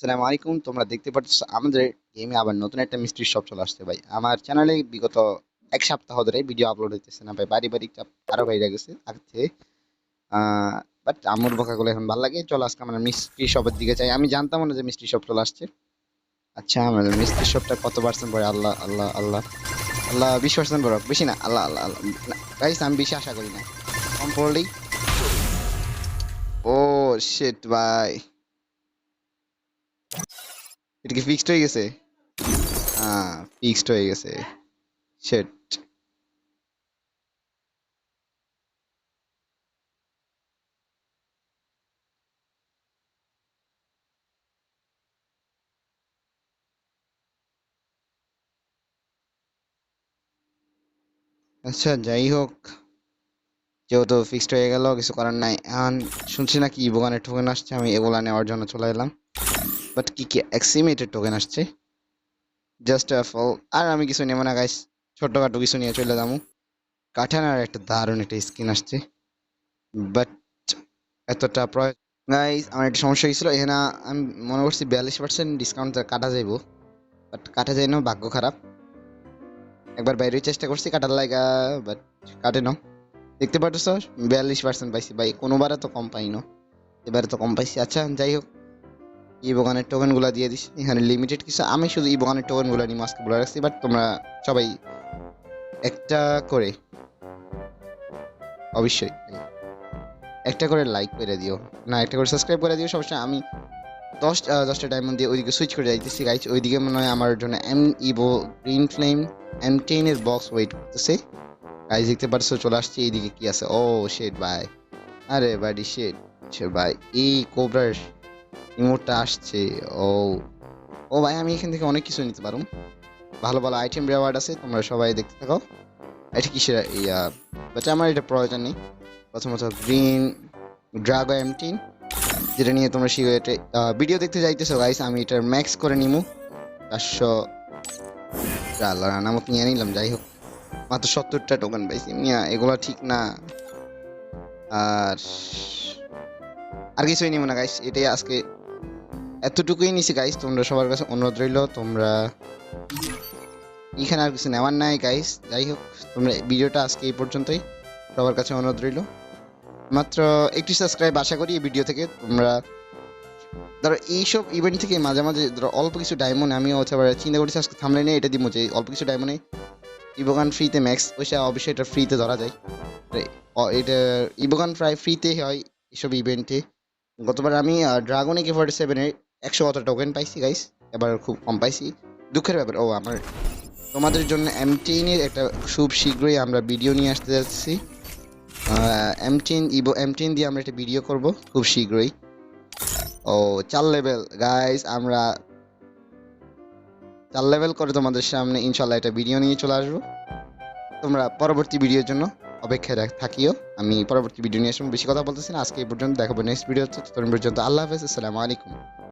আসসালামু আলাইকুম, তোমরা দেখতে পাচ্ছ আমাদের গেমে আবার নতুন একটা মিস্ট্রি শপ চলে আসছে ভাই। আমার চ্যানেলে বিগত এক সপ্তাহ ধরে ভিডিও আপলোড হইতেছে না ভাই পারিবারিক চাপ আরও বাইরে গেছে আগে থেকে বাট আমুর বকাগুলো এখন ভালো লাগে, চলো আজকে আমরা মিস্ট্রি শপের দিকে চাই আমি জানতাম না যে মিস্ট্রি শপ চলে আসছে। আচ্ছা আমাদের মিস্ট্রি শপটা কত পার্সেন্ট পরে আল্লাহ আল্লাহ আল্লাহ। আল্লাহ, বিশ পার্সেন্ট পড়ো বেশি না, আল্লাহ আল্লাহ আল্লাহ। গাইস আমি বেশি আশা করি না। কম পড়লেই? ও শিট ভাই। এটা কি ফিক্সড হয়ে গেছে? হ্যাঁ ফিক্সড হয়ে গেছে। শেট আচ্ছা যাই হোক। যেহেতু ফিক্সড হয়ে গেল, কিছু করার নাই। এখন শুনছি নাকি ইবোগানের টোকেন আসছে, আমি এগুলা নেওয়ার জন্য চলে এলাম। বাট কি কি এক্সিমেটেড টোকেন আসছে? জাস্ট ফল আর আমি কিছু নেব না গাইস ছোটখাটো কিছু নিয়ে চলে যাব। কাঠানার একটা দারুণ একটা স্কিন আসছে। বাট এতটা প্রয়োজন গাইস আমার একটা সমস্যা হয়েছিল। এখানে আমি মনে করছি বিয়াল্লিশ পার্সেন্ট ডিসকাউন্ট কাটা যাইব। বাট কাটা যায় না, ভাগ্য খারাপ। একবার বাইরে চেষ্টা করছি, কাটার লাগা বাট কাটে না। দেখতে পাচ্ছ বিয়াল্লিশ পার্সেন্ট পাইছি। ভাই, কোনোবারে তো কম পাই না। এবারে তো কম পাইছি। আচ্ছা যাই হোক। ই বগানের টোকেনগুলো দিয়ে দিছি এখানে লিমিটেড কিছু, আমি শুধু ই বগানের টোকেনগুলো নিয়ে মাস্কে বলে রাখছি বাট তোমরা সবাই একটা করে, অবশ্যই, একটা করে লাইক করে দিও। না, একটা করে সাবস্ক্রাইব করে দিও সবসময় আমি দশ দশটা ডায়মন্ড দিয়ে ওইদিকে সুইচ করে যাইতেছি গাইজ ওইদিকে মনে হয় আমার জন্য M evo green flame M টেনের বক্স ওয়েট করতেছে। গাইজ দেখতে পারছ, চলে আসছে, এইদিকে কি আছে? ও শেড ভাই আরে বাড়ি শেড ভাই এই কোবরার ইমোটটা আসছে। ও ও ভাই, আমি এখান থেকে অনেক কিছু নিতে পারো ভালো ভালো আইটেম রেওয়ার্ড আছে, তোমরা সবাই দেখতে থাকো। এটা কিসের? ইয়া বাট, আমার এটা প্রয়োজন নেই। প্রথমত গ্রিন ড্রাগো এমটিন যেটা নিয়ে তোমরা শিখো। এটা ভিডিও দেখতে যাইতেছো গাইস আমি এটার ম্যাক্স করে নিমু। চারশো আল্লাহ নামক নিয়ে নিলাম, যাই হোক। মাত্র সত্তরটা টোকেন পাইছি। মিয়া, এগুলো ঠিক না। আর আর কিছুই নিব না গাইস এটাই আজকে এতটুকুই নিছি গাইস তোমরা সবার কাছে অনুরোধ রইল, তোমরা এখানে আর কিছু নেওয়ার নাই গাইস যাই হোক, তোমরা ভিডিওটা আজকে এই পর্যন্তই। সবার কাছে অনুরোধ রইল। মাত্র একটি সাবস্ক্রাইব আশা করি এই ভিডিও থেকে তোমরা ধরো এইসব ইভেন্ট থেকে মাঝে মাঝে ধরো অল্প কিছু ডায়মন্ড হচ্ছে আবার চিন্তা করছি, আজকে থামলে নিয়ে এটা দিব যে অল্প কিছু ডায়মন্ডে ইবোগান ফ্রিতে ম্যাক্স পয়সা অবশ্যই এটা ফ্রিতে ধরা যায়। এটা ইবোগান প্রায় ফ্রিতে হয় এইসব ইভেন্টে গতবার আমি ড্রাগন একে ফোর্টি সেভেনের একশো কত টোকেন পাইছি গাইস এবার খুব কম পাইছি। দুঃখের ব্যাপার, ও আমার, তোমাদের জন্য এমটিনের একটা খুব শীঘ্রই আমরা ভিডিও নিয়ে আসতে যাচ্ছি। এমটিন ইবো এমটিন দিয়ে আমরা একটা ভিডিও করব, খুব শীঘ্রই। ও, চার লেভেল গাইস আমরা চার লেভেল করে তোমাদের সামনে ইনশাল্লাহ একটা ভিডিও নিয়ে চলে আসব। তোমরা পরবর্তী ভিডিওর জন্য অপেক্ষায় থাকিও। আমি পরবর্তী ভিডিও নিয়ে আসব, বেশি কথা বলতেছি না। আজকে এই পর্যন্ত দেখাবো নেক্সট ভিডিও পর্যন্ত আল্লাহ হাফেজ, আসসালামু আলাইকুম।